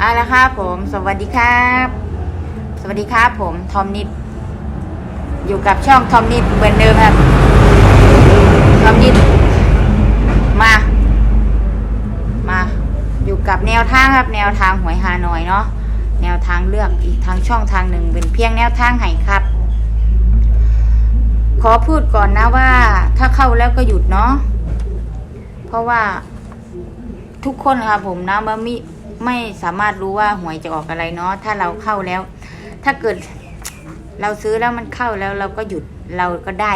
เอาละครับผม สวัสดีครับ สวัสดีครับผม ทอมนิด อยู่กับช่องทอมนิดเหมือนเดิมครับ ทอมนิด มา มา อยู่กับแนวทางครับ แนวทางหวยฮานอยเนาะ แนวทางเลือกอีกทางช่องทางหนึ่งเป็นเพียงแนวทางให้ครับ ขอพูดก่อนนะว่า ถ้าเข้าแล้วก็หยุดเนาะ เพราะว่าทุกคนครับผมนะมันม่ ไม่สามารถรู้ว่าหวยจะออกอะไรเนาะถ้าเราเข้าแล้ว ถ้าเกิดเราซื้อแล้วมันเข้าแล้วเราก็หยุดเราก็ได้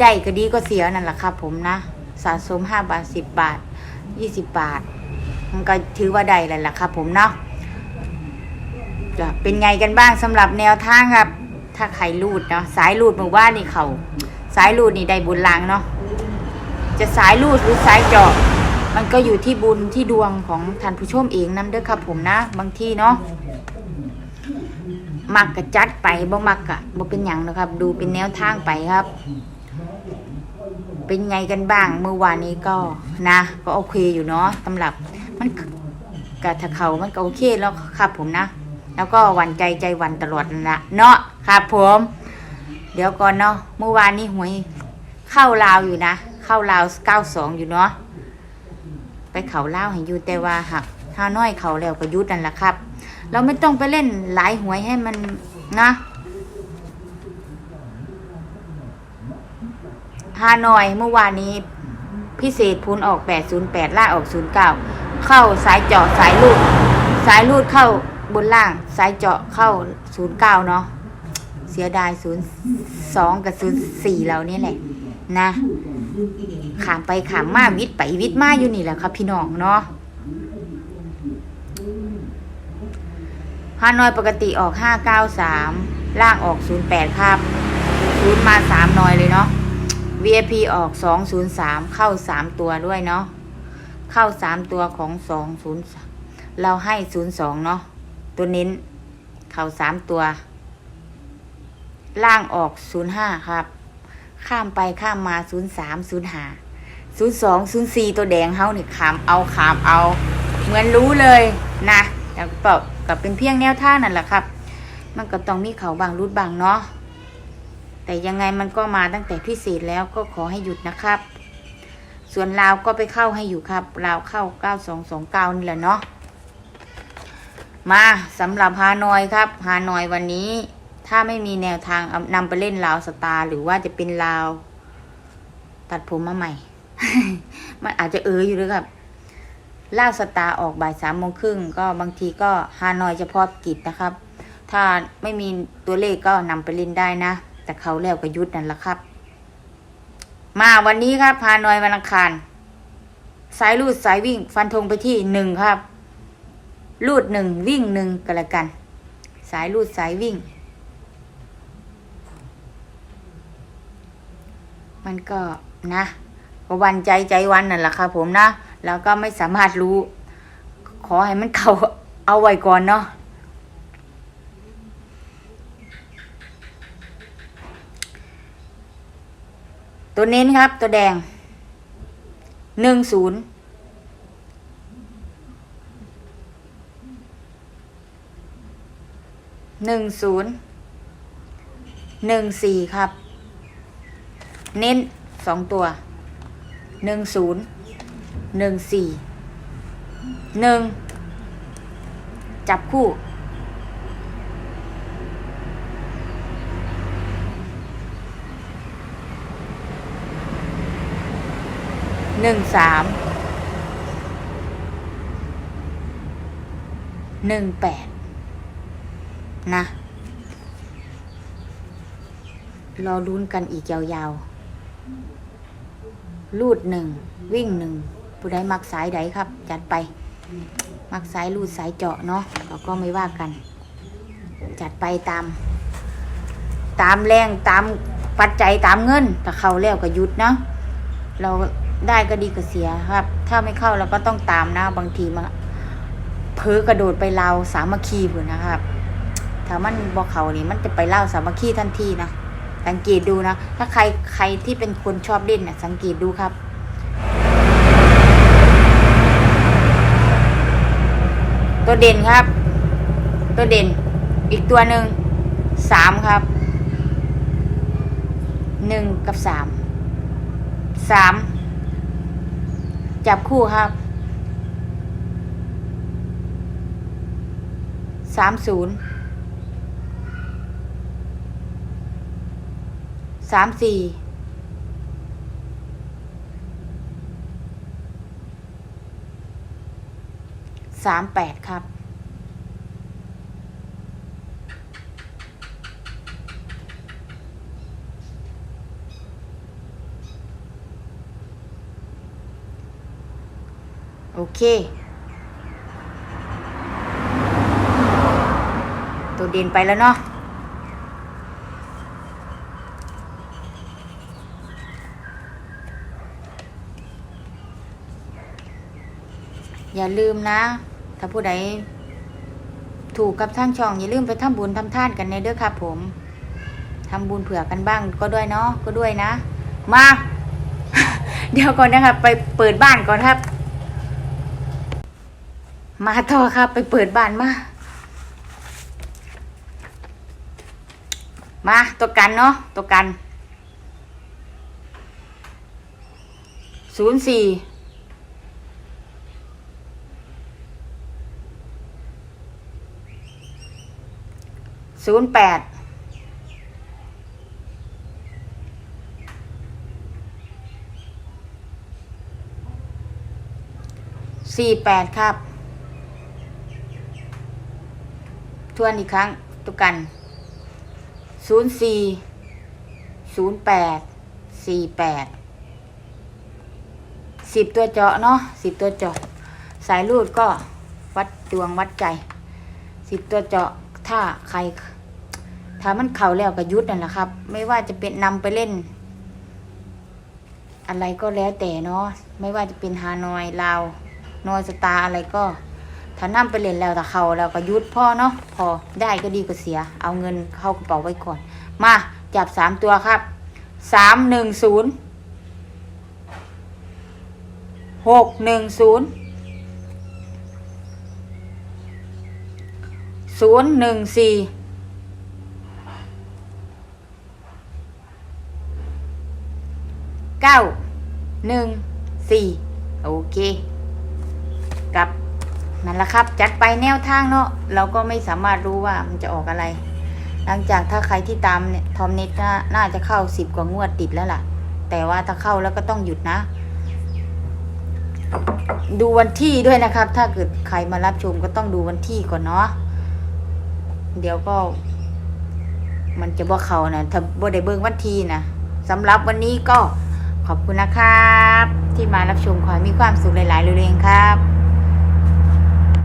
ได้ก็ดีก็เสียนั่นแหละครับผมนะสะสมห้าบาทสิบบาทยี่สิบบาท มันก็ถือว่าได้แล้วล่ะครับผมเนาะจะเป็นไงกันบ้างสำหรับแนวทางครับ ถ้าใครรูดเนาะสายรูดหมู่บ้านนี่เขาสายรูดนี่ได้บุญลางเนาะจะสายรูดหรือสายเจาะ มันก็อยู่ที่บุญที่ดวงของท่านผู้ชมเองนั่นเด้อครับผมนะ บางทีเนาะมักกะจัดไปบ่มักกะบ่เป็นหยังนะครับ ดูเป็นแนวทางไปครับ เป็นไงกันบ้างเมื่อวานนี้ก็นะ ก็โอเคอยู่เนาะสำหรับมันกะถ้าเขามันก็โอเคแล้วครับผมนะ แล้วก็หวันใจใจวันตลอดนั่นละเนาะครับผม เดี๋ยวก่อนเนาะเมื่อวานนี้หวยเข้าลาวอยู่นะ เข้าลาวเก้าสองอยู่เนาะ ไปเขาเล่าให้อยู่แต่ว่าหักห้าน้อยเขาแล้วก็ยุดนั่นแหละครับ เราไม่ต้องไปเล่นหลายหวยให้มันนะฮานอยเมื่อวานนี้ พิเศษพูนออก 808 ล่าออก 09 เข้าสายเจาะสายลูด สายลูดเข้าบนล่าง สายเจาะเข้า 09 เนาะเสียดาย 02 กับ 04เรานี่แหละ นะขามไปขามมาวิทย์ไปวิทย์มาอยู่นี่แหละครับพี่น้องเนาะฮานอยปกติออกห้าเก้าสามล่างออกศูนย์แปดครับศูนย์มาสามนอยเลยเนาะ VIP ออกสองศูนย์สามเข้าสามตัวด้วยเนาะเข้าสามตัวของสองศูนย์เราให้ศูนย์สองเนาะตัวเน้น เข้าสามตัว ล่างออกศูนย์ห้าครับ ข้ามไปข้ามมาศูนย์สามศูนย์หาศูนย์สองศูนย์สี่ตัวแดงเฮานี่ขามเอาขามเอา เหมือนรู้เลยนะแล้วก็กับเป็นเพียงแนวท่างนั่นแหละครับ มันก็ต้องมีเขาบางรุดบางเนาะแต่ยังไงมันก็มาตั้งแต่พิเศษแล้วก็ขอให้หยุดนะครับ ส่วนลาวก็ไปเข้าให้อยู่ครับลาวเข้าเก้าสองสองเก้านี่แหละเนาะมาสำหรับฮานอยครับฮานอยวันนี้ ถ้าไม่มีแนวทางนำไปเล่นลาวสตาร์หรือว่าจะเป็นลาว ตัดผมมาใหม่ มันอาจจะเอออยู่ด้วยครับลาวสตาร์ออกบ่ายสามโมงครึ่งก็บางทีก็ฮานอยเฉพาะกิจนะครับ ถ้าไม่มีตัวเลขก็นำไปเล่นได้นะ แต่เขาแล้วก็ยุดนั่นแหละครับ มาวันนี้ครับฮานอยวันอังคารสายลูดสายวิ่ง ฟันธงไปที่หนึ่งครับ ลูดหนึ่งวิ่งหนึ่งกันละกัน สายลูดสายวิ่ง มันก็นะก็วันใจใจวันนั่นแหละครับผมนะ แล้วก็ไม่สามารถรู้ ขอให้มันเขาเอาไว้ก่อนเนาะตัวเน้นครับ ตัวแดงหนึ่งศูนย์หนึ่งศูนย์หนึ่งสี่ครับ เน้นสองตัวหนึ่งศูนย์หนึ่งสี่หนึ่งจับคู่หนึ่งสามหนึ่งแปดนะ รอลุ้นกันอีกยาวๆ ลูดหนึ่งวิ่งหนึ่งผู้ใดมักสายใดครับ จัดไป มักสายลูดสายเจาะเนาะเราก็ไม่ว่ากัน จัดไปตาม ตามแรงตามปัจจัยตามเงินถ้าเข้าแล้วก็หยุดเนาะเราได้ก็ดีก็เสียครับ ถ้าไม่เข้าเราก็ต้องตามนะบางทีมาเพ้อกระโดดไปเลาสามัคคีพุ่นนะครับ ถ้ามันบอกเขานี่มันจะไปเล่าสามัคคีทันทีนะ สังเกตดูนะ ถ้าใครใครที่เป็นคนชอบเล่นนะสังเกตดูครับ ตัวเด่นครับ ตัวเด่นอีกตัวหนึ่งสามครับหนึ่งกับสามสามจับคู่ครับสามศูนย์ สามสี่สามแปดครับ โอเค ตัวเด่นไปแล้วเนาะ อย่าลืมนะ ถ้าผู้ใดถูกกับทางช่อง อย่าลืมไปทำบุญทำทานกันในเด้อครับผมทำบุญเผื่อกันบ้างก็ด้วยเนาะก็ด้วยนะ มา เดี๋ยวก่อนนะครับ ไปเปิดบ้านก่อนครับ มาต่อครับ ไปเปิดบ้านมา มาตัวกันเนาะตัวกันศูนย์สี่ ศูนย์แปดสี่แปดครับ ทวนอีกครั้งตุกกันศูนย์สี่ศูนย์แปดสี่แปดสิบตัวเจาะเนาะสิบตัวเจาะ สายรูดก็วัดดวงวัดใจสิบตัวเจาะถ้าใคร ถ้ามันเข่าแล้วก็ยุดนั่นแหละครับ ไม่ว่าจะเป็นนำไปเล่น อะไรก็แล้วแต่เนาะไม่ว่าจะเป็นฮานอยลาวนอยสตาอะไรก็ ถ้านำไปเล่นแล้วแต่เข่าแล้วก็ยุดพ่อเนาะพอได้ก็ดีกว่าเสีย เอาเงินเข้ากระเป๋าไว้ก่อน มาจับสามตัวครับสามหนึ่งศูนย์หกหนึ่งศูนย์ศูนย์หนึ่งสี่ เก้าหนึ่งสี่โอเคกับนั่นแหละครับ จัดไปแนวทางเนาะเราก็ไม่สามารถรู้ว่ามันจะออกอะไร หลังจากถ้าใครที่ตามเนี่ยทอมเน็ตน่าน่าจะเข้าสิบกว่างวดติดแล้วล่ะ แต่ว่าถ้าเข้าแล้วก็ต้องหยุดนะ ดูวันที่ด้วยนะครับ ถ้าเกิดใครมารับชมก็ต้องดูวันที่ก่อนเนาะเดี๋ยวก็ มันจะบ่เขานะถ้าบ่ได้เบิ่งวันที่นะสำหรับวันนี้ก็ ขอบคุณนะครับ ที่มารับชมขอให้มีความสุขหลายๆเร็วๆครับ